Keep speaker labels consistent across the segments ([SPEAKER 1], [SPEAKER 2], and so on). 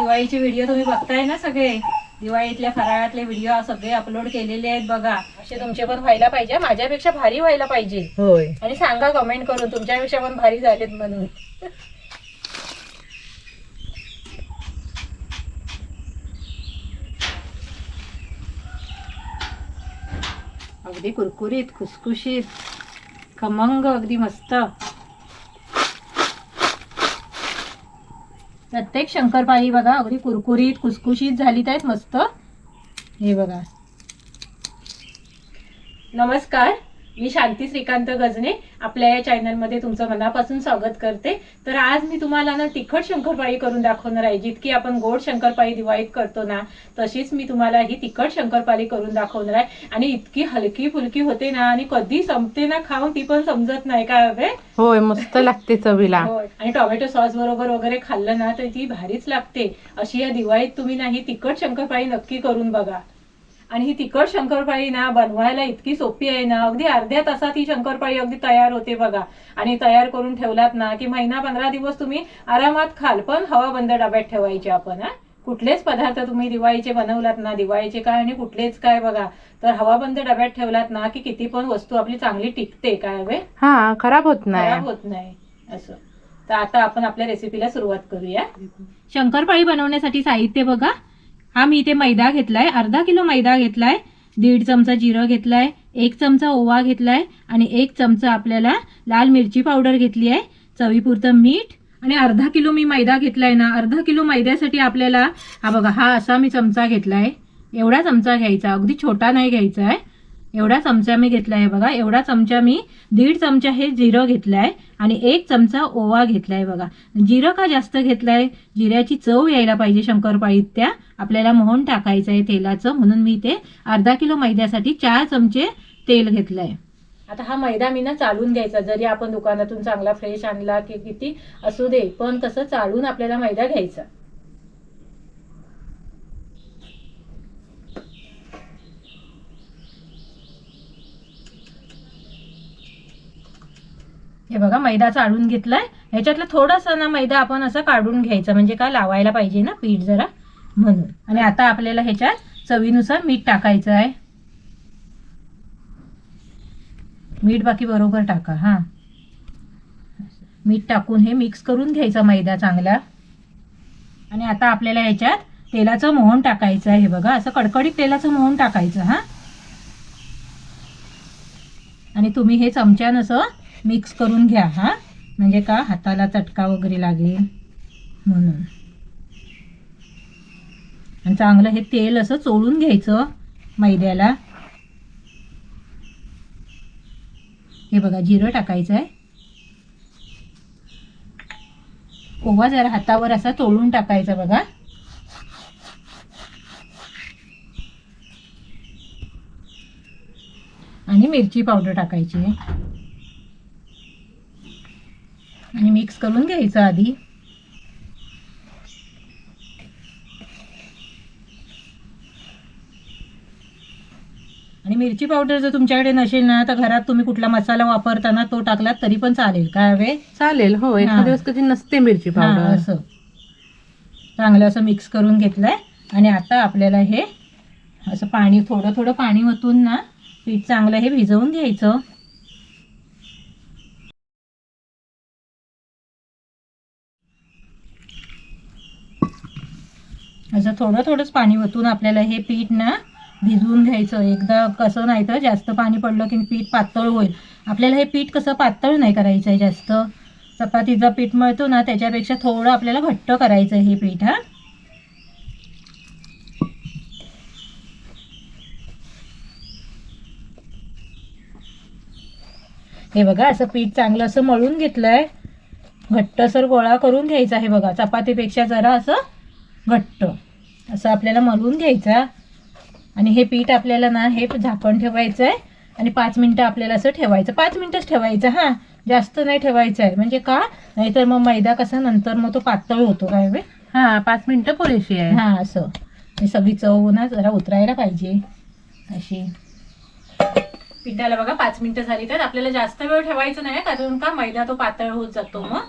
[SPEAKER 1] दिवाळीचे व्हिडिओ तुम्ही बघताय ना सगळे? दिवाळीतल्या फराळातले व्हिडिओ सगळे अपलोड केलेले आहेत बघा. असे तुमचे पण व्हायला पाहिजे. माझ्यापेक्षा भारी व्हायला पाहिजे.
[SPEAKER 2] होय.
[SPEAKER 1] आणि सांगा कमेंट करून. तुमच्यापेक्षा पण भारी झालेत म्हणून. अगदी कुरकुरीत खुसखुशीत खमंग अगदी मस्त. प्रत्येक शंकरपाळी बघा अगदी कुरकुरीत कुसकुशीत झाली आहेत मस्त. हे बघा. नमस्कार. मी शांती श्रीकांत गजने आपल्या या चॅनलमध्ये तुमचं मनापासून स्वागत करते. तर आज मी तुम्हाला ना तिखट शंकरपाळी करून दाखवणार आहे. जितकी आपण गोड शंकरपाळी दिवाळीत करतो ना तशीच मी तुम्हाला ही तिखट शंकरपाळी करून दाखवणार आहे. आणि इतकी हलकी फुलकी होते ना आणि कधी संपते ना खाऊन ती पण समजत नाही काय हवे
[SPEAKER 2] होय मस्त लागते चवीला.
[SPEAKER 1] होय. आणि टोमॅटो सॉस बरोबर वगैरे खाल्लं ना तर ती भारीच लागते. अशी या दिवाळीत तुम्ही ना ही तिखट शंकरपाळी नक्की करून बघा. आणि ही तिखट शंकरपाळी ना बनवायला इतकी सोपी आहे ना. अगदी अर्ध्या तासात ही शंकरपाळी अगदी तयार होते बघा. आणि तयार करून ठेवलात ना की महिना पंधरा दिवस तुम्ही आरामात खाल पण हवा बंद डब्यात ठेवायचे आपण हा. कुठलेच पदार्थ तुम्ही दिवाळीचे बनवलात ना दिवाळीचे काय आणि कुठलेच काय बघा. तर हवाबंद डब्यात ठेवलात ना की किती पण वस्तू आपली चांगली टिकते काय हवे
[SPEAKER 2] हा खराब होत
[SPEAKER 1] खराब
[SPEAKER 2] नाही
[SPEAKER 1] होत नाही. असं. तर आता आपण आपल्या रेसिपीला सुरुवात करूया. शंकरपाळी बनवण्यासाठी साहित्य बघा. हा मी इथे मैदा घेतलाय अर्धा किलो मैदा घेतलाय दीड चमचा जिरं घेतलाय एक चमचा ओवा घेतलाय आणि एक चमचा आपल्याला लाल मिरची पावडर घेतली आहे चवीपुरतं मीठ आणि अर्धा किलो मी मैदा घेतलाय ना अर्धा किलो मैद्यासाठी आपल्याला हा बघा हा असा मी चमचा घेतलाय एवढा चमचा घ्यायचा अगदी छोटा नाही घ्यायचा आहे. एवढा चमचा मी घेतलाय बघा. एवढा चमचा मी दीड चमचा हे जिरं घेतलाय आणि एक चमचा ओवा घेतलाय बघा. जिरं का जास्त घेतलाय? जिऱ्याची चव यायला पाहिजे शंकरपाळीत त्या आपल्याला मोहन टाकायचं आहे तेलाचं. म्हणून मी ते अर्धा किलो मैद्यासाठी चार चमचे तेल घेतलंय. आता हा मैदा मी ना चालून घ्यायचा. जरी आपण दुकानातून चांगला फ्रेश आणला की किती असू दे पण तसं चालून आपल्याला मैदा घ्यायचा. हे बघा मैदा चाळून घेतलाय. ह्याच्यातलं थोडासा ना मैदा आपण असं काढून घ्यायचा म्हणजे काय लावायला पाहिजे ना पीठ जरा म्हणून. आणि आता आपल्याला ह्याच्यात चवीनुसार मीठ टाकायचं आहे. मीठ बाकी बरोबर टाका हा. मीठ टाकून हे मिक्स करून घ्यायचा मैदा चांगला. आणि आता आपल्याला ह्याच्यात तेलाचं मोहन टाकायचं आहे हे बघा. असं कडकडीत तेलाचं मोहन टाकायचं हा. आणि तुम्ही हे चमच्यानं असं मिक्स करून घ्या हा. म्हणजे का हाताला चटका वगैरे लागेल म्हणून. आणि चांगलं हे तेल असं चोळून घ्यायचं मैद्याला. हे बघा जिरं टाकायचं आहे. ओवा जरा हातावर असा चोळून टाकायचा बघा. आणि मिरची पावडर टाकायची. आणि मिक्स करून घ्यायचं आधी. आणि मिरची पावडर जर तुमच्याकडे नसेल ना तर घरात तुम्ही कुठला मसाला वापरताना तो टाकलात तरी पण चालेल. काय हवे
[SPEAKER 2] चालेल हो. एखाद्या दिवस कधी नसते मिरची पावडर
[SPEAKER 1] असं. चांगलं असं मिक्स करून घेतलंय. आणि आता आपल्याला हे असं पाणी थोडं थोडं पाणी ओतून ना पीठ चांगलं हे भिजवून घ्यायचं. असं थोडं थोडंच पाणी ओतून आपल्याला हे पीठ ना भिजवून घ्यायचं. एकदा कसं नाही तर जास्त पाणी पडलं की पीठ पातळ होईल. आपल्याला हे पीठ कसं पातळ नाही करायचं आहे जास्त. चपातीचा पीठ मळतो ना त्याच्यापेक्षा थोडं आपल्याला घट्ट करायचं आहे हे पीठ हा. हे बघा असं पीठ चांगलं असं मळून घेतलंय. घट्टसर गोळा करून घ्यायचा आहे बघा चपातीपेक्षा जरा असं घट्ट. असं आपल्याला मळून घ्यायचा. आणि हे पीठ आपल्याला ना हे झाकण ठेवायचं आहे आणि पाच मिनटं आपल्याला असं ठेवायचं. पाच मिनटंच ठेवायचं हां. जास्त नाही ठेवायचं आहे म्हणजे का? नाहीतर मग मैदा कसा नंतर मग तो पातळ होतो काय बे
[SPEAKER 2] हा पाच मिनिटं पुरेशी आहे.
[SPEAKER 1] हां असं. हे सगळी चव ना जरा उतरायला पाहिजे. अशी. पिठाला बघा पाच मिनिटं झाली तर आपल्याला जास्त वेळ ठेवायचं नाही कारण का मैदा तो पातळ होत जातो मग.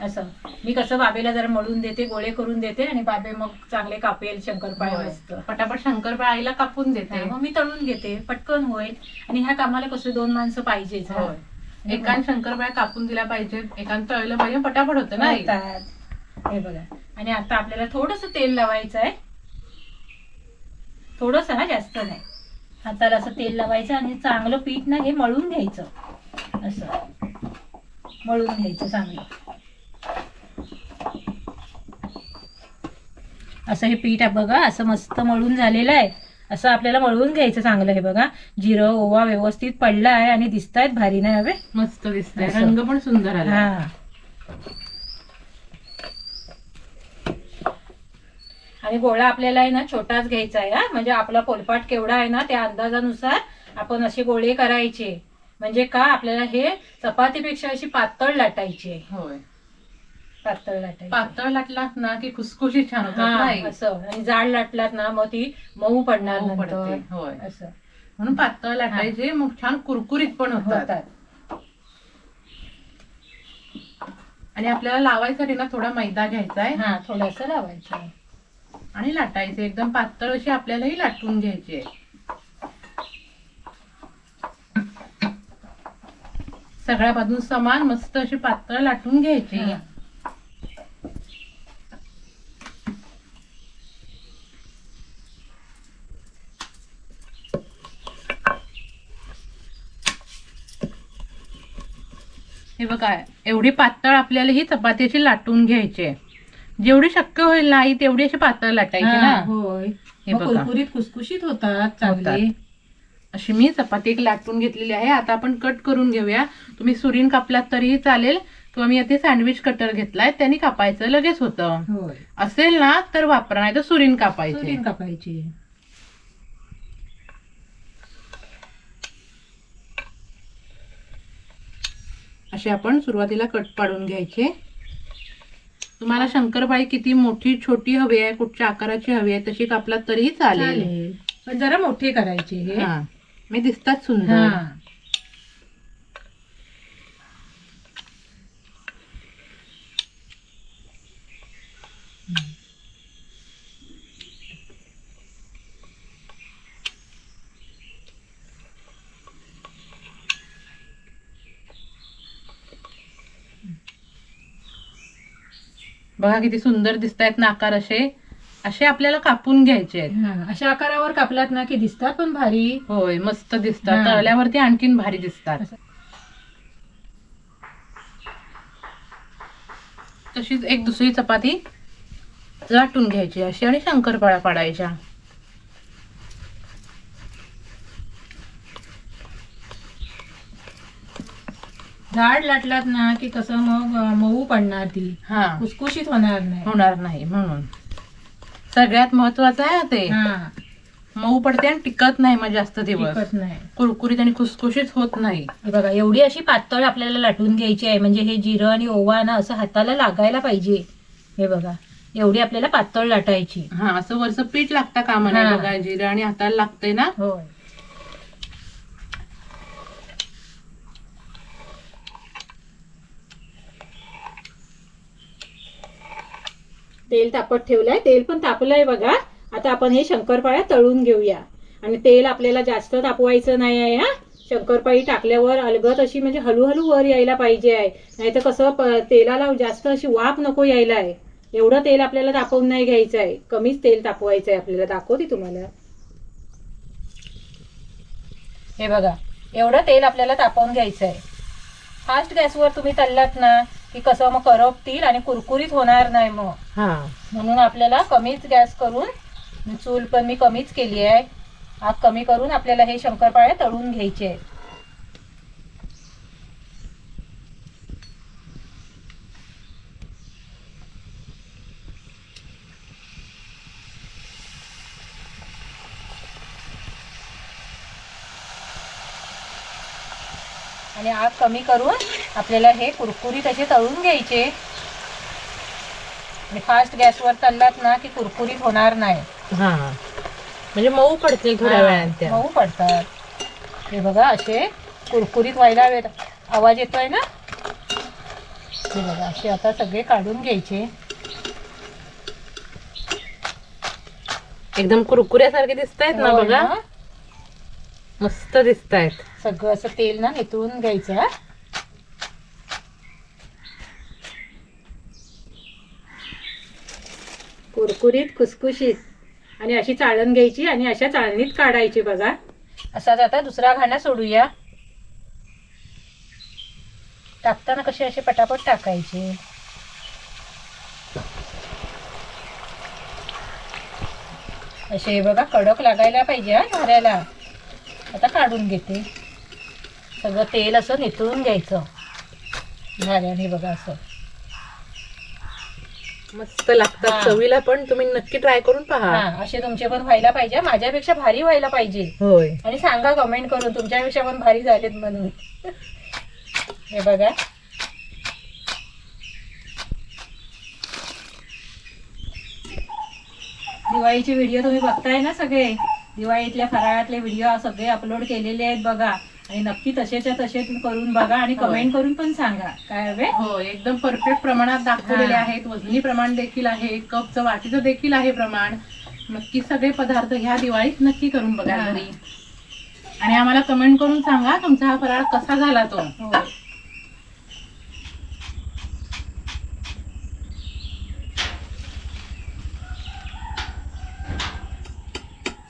[SPEAKER 1] असं. मी कसं बाबेला जरा मळून देते गोळे करून देते आणि बाबे मग चांगले कापेल शंकरपाळे. मस्त.
[SPEAKER 2] पटापट शंकरपाळ आईला कापून देते.
[SPEAKER 1] मग मी तळून घेते. पटकन होईल. आणि ह्या कामाला कसं दोन माणसं पाहिजेच.
[SPEAKER 2] होय. एकान शंकरपाळ कापून दिला पाहिजे एकान तळलं पाहिजे पटापट होतं ना.
[SPEAKER 1] हे बघा. आणि आता आपल्याला थोडस तेल लावायचं आहे. थोडस ना जास्त नाही. हाताला असं तेल लावायचं आणि चांगलं पीठ ना हे मळून घ्यायचं. असं. मळून घ्यायचं चांगलं. असं हे पीठ आहे बघा असं मस्त मळून झालेलं आहे. असं आपल्याला मळून घ्यायचं चांगलं हे बघा. जिरं ओवा व्यवस्थित पडला आहे आणि दिसतायत भारी नाही हवे?
[SPEAKER 2] मस्त दिसतंय.
[SPEAKER 1] असं.
[SPEAKER 2] रंग पण सुंदर आला
[SPEAKER 1] हा. आणि गोळा आपल्याला आहे ना छोटाच घ्यायचा आहे हा. म्हणजे आपला पोलपाट केवढा आहे ना त्या अंदाजानुसार आपण असे गोळे करायचे. म्हणजे का आपल्याला हे चपातीपेक्षा अशी पातळ लाटायची आहे. पातळ लाटायची.
[SPEAKER 2] पातळ लाटलात ना की खुसखुशी छान होतात?
[SPEAKER 1] असं. आणि जाड लाटलात ना मग ती मऊ पडणार
[SPEAKER 2] पडते, होय.
[SPEAKER 1] असं.
[SPEAKER 2] म्हणून पातळ लाटायचे मग छान कुरकुरीत पण होतात.
[SPEAKER 1] होतात.
[SPEAKER 2] आणि आपल्याला लावायसाठी ना थोडा मैदा घ्यायचा आहे
[SPEAKER 1] हा थोडस लावायचं.
[SPEAKER 2] आणि लाटायचे एकदम पातळ अशी आपल्यालाही लाटून घ्यायची आहे सगळ्या बाजून समान मस्त अशी पातळ लाटून घ्यायची.
[SPEAKER 1] हा.
[SPEAKER 2] बघा एवढी पातळ आपल्याला ही चपाती अशी लाटून घ्यायची आहे. जेवढी शक्य होईल ना आई तेवढी अशी पातळ लाटायची ना.
[SPEAKER 1] होय.
[SPEAKER 2] हे
[SPEAKER 1] मग
[SPEAKER 2] बघा.
[SPEAKER 1] कुरकुरीत खुसखुशीत होतात चांगले.
[SPEAKER 2] अशी मी चपाती एक लाटून घेतलेली आहे. आता आपण कट करून घेऊया. तुम्ही सुरीन कापलात तरीही चालेल. किंवा मी आता सँडविच कटर घेतलाय त्यांनी कापायचं लगेच होतं.
[SPEAKER 1] होय.
[SPEAKER 2] असेल ना तर वापरा नाही तर सुरीन कापायचे.
[SPEAKER 1] सुरीन कापायची.
[SPEAKER 2] असे आपण सुरुवातीला कट पाडून घ्यायचे. तुम्हाला शंकरपाळी किती मोठी छोटी हवी आहे कुठच्या आकाराची हवी आहे तशी कापलात तरीही चालेल.
[SPEAKER 1] पण जरा मोठे करायचे हे.
[SPEAKER 2] हा. मी दिसतात सुंदर
[SPEAKER 1] हा
[SPEAKER 2] बघा किती सुंदर दिसत आहेत ना आकार असे. असे आपल्याला कापून घ्यायचे आहेत.
[SPEAKER 1] हा, अशा आकारावर कापलात ना की दिसतात पण भारी.
[SPEAKER 2] होय मस्त दिसतात.
[SPEAKER 1] हा.
[SPEAKER 2] तळल्यावरती आणखीन भारी दिसतात.
[SPEAKER 1] असं.
[SPEAKER 2] तशीच एक दुसरी चपाती लाटून घ्यायची अशी आणि शंकरपाळ्या पाडायच्या.
[SPEAKER 1] जाड लाटलात ना की कसं मग मऊ पडणार ती.
[SPEAKER 2] हा.
[SPEAKER 1] खुसखुशीत होणार नाही.
[SPEAKER 2] होणार नाही म्हणून. सगळ्यात महत्वाचं आहे ते.
[SPEAKER 1] हा.
[SPEAKER 2] मऊ पडते आणि टिकत नाही मग जास्त दिवस.
[SPEAKER 1] टिकत नाही.
[SPEAKER 2] कुरकुरीत आणि खुसखुशीत होत नाही.
[SPEAKER 1] हे बघा एवढी अशी पातळ आपल्याला लाटून घ्यायची आहे म्हणजे हे जिरं आणि ओवा ना असं हाताला लागायला पाहिजे. हे बघा एवढी आपल्याला पातळ लाटायची.
[SPEAKER 2] हा असं वरचं पीठ लागतं कामा नाही
[SPEAKER 1] हा.
[SPEAKER 2] बघा जिरं आणि हाताला लागतंय ना?
[SPEAKER 1] होय. तेल तापत ठेवलंय. तेल पण तापलंय बघा. आता आपण हे शंकरपाळ्या तळून घेऊया. आणि तेल आपल्याला जास्त तापवायचं नाही आहे हा. शंकरपाळी टाकल्यावर अलगत अशी म्हणजे हळूहळू वर यायला पाहिजे आहे. नाहीतर कसं तेलाला जास्त अशी वाफ नको यायला आहे. एवढं तेल आपल्याला तापवून नाही घ्यायचं आहे. कमीच तेल तापवायचं आहे आपल्याला. दाखवते तुम्हाला. हे बघा. एवढं तेल आपल्याला तापवून घ्यायचं आहे. फास्ट गॅसवर तुम्ही तळलात ना की कसं मग करपतील आणि कुरकुरीत होणार नाही मग.
[SPEAKER 2] हा.
[SPEAKER 1] म्हणून आपल्याला कमीच गॅस करून चूल पण मी कमीच केली आहे. आग कमी करून आपल्याला हे शंकरपाळ्या तळून घ्यायचे आहेत. आणि आग कमी करून आपल्याला हे कुरकुरीत असे तळून घ्यायचे. आणि फास्ट गॅसवर तळलात ना की कुरकुरीत होणार नाही.
[SPEAKER 2] हा म्हणजे मऊ पडतील थोड्या वेळात त्या.
[SPEAKER 1] मऊ पडतात. हे बघा असे कुरकुरीत व्हायला वेळ आवाज येतोय ना? हे बघा असे आता सगळे काढून घ्यायचे.
[SPEAKER 2] एकदम कुरकुऱ्यासारखे दिसत आहेत ना
[SPEAKER 1] होय
[SPEAKER 2] बघा.
[SPEAKER 1] ना?
[SPEAKER 2] मस्त दिसत आहेत
[SPEAKER 1] सगळं असं तेल ना निथळून घ्यायचं हा. कुरकुरीत खुसखुशीत. आणि अशी चाळण घ्यायची आणि अशा चाळणीत काढायची बघा. असाच आता दुसरा घाणा सोडूया. टाकताना कसे असे पटापट टाकायचे. असे बघा कडक लागायला पाहिजे हा झाऱ्याला आता काढून घेते. सगळं तेल असं निथळून घ्यायचं. झाऱ्याने बघा असं.
[SPEAKER 2] मस्त लागतात. चवीला पण तुम्ही नक्की ट्राय करून पहा.
[SPEAKER 1] असे तुमचे पण व्हायला पाहिजे. माझ्यापेक्षा भारी व्हायला पाहिजे.
[SPEAKER 2] होय.
[SPEAKER 1] आणि सांगा कमेंट करून तुमच्यापेक्षा पण भारी झालेत म्हणून. हे बघा. दिवाळीचे व्हिडिओ तुम्ही बघताय ना सगळे? दिवाळीतल्या फराळातले व्हिडिओ सगळे अपलोड केलेले आहेत बघा. आणि नक्की तसेच्या तसे करून बघा आणि. कमेंट करून पण सांगा. काय हवे?
[SPEAKER 2] हो एकदम परफेक्ट प्रमाणात दाखवलेले
[SPEAKER 1] हा.
[SPEAKER 2] आहेत. वजनी प्रमाण देखील आहे कपचं वाटीचं देखील आहे प्रमाण. नक्की सगळे पदार्थ ह्या दिवाळीत नक्की करून बघा
[SPEAKER 1] हा.
[SPEAKER 2] घरी. आणि आम्हाला कमेंट करून सांगा तुमचा हा फराळ कसा झाला तो
[SPEAKER 1] हो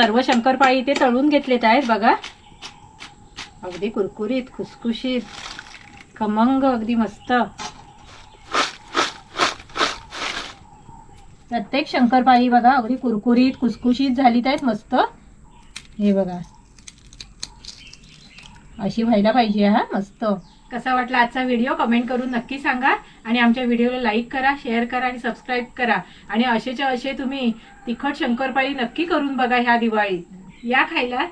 [SPEAKER 1] सर्व शंकरपाळी ते तळून घेतलेत आहेत बघा. अगदी कुरकुरीत खुसखुशीत खमंग अगदी मस्त. प्रत्येक शंकरपाळी बघा अगदी कुरकुरीत खुसखुशीत झालीत आहेत मस्त. हे बघा. अशी व्हायला पाहिजे हा मस्त. कसा वाटला आजचा व्हिडिओ कमेंट करून नक्की सांगा. आणि आमच्या व्हिडिओला लाईक करा शेअर करा आणि सबस्क्राईब करा. आणि असेच्या असे तुम्ही तिखट शंकरपाळी नक्की करून बघा ह्या दिवाळीत. या खायला.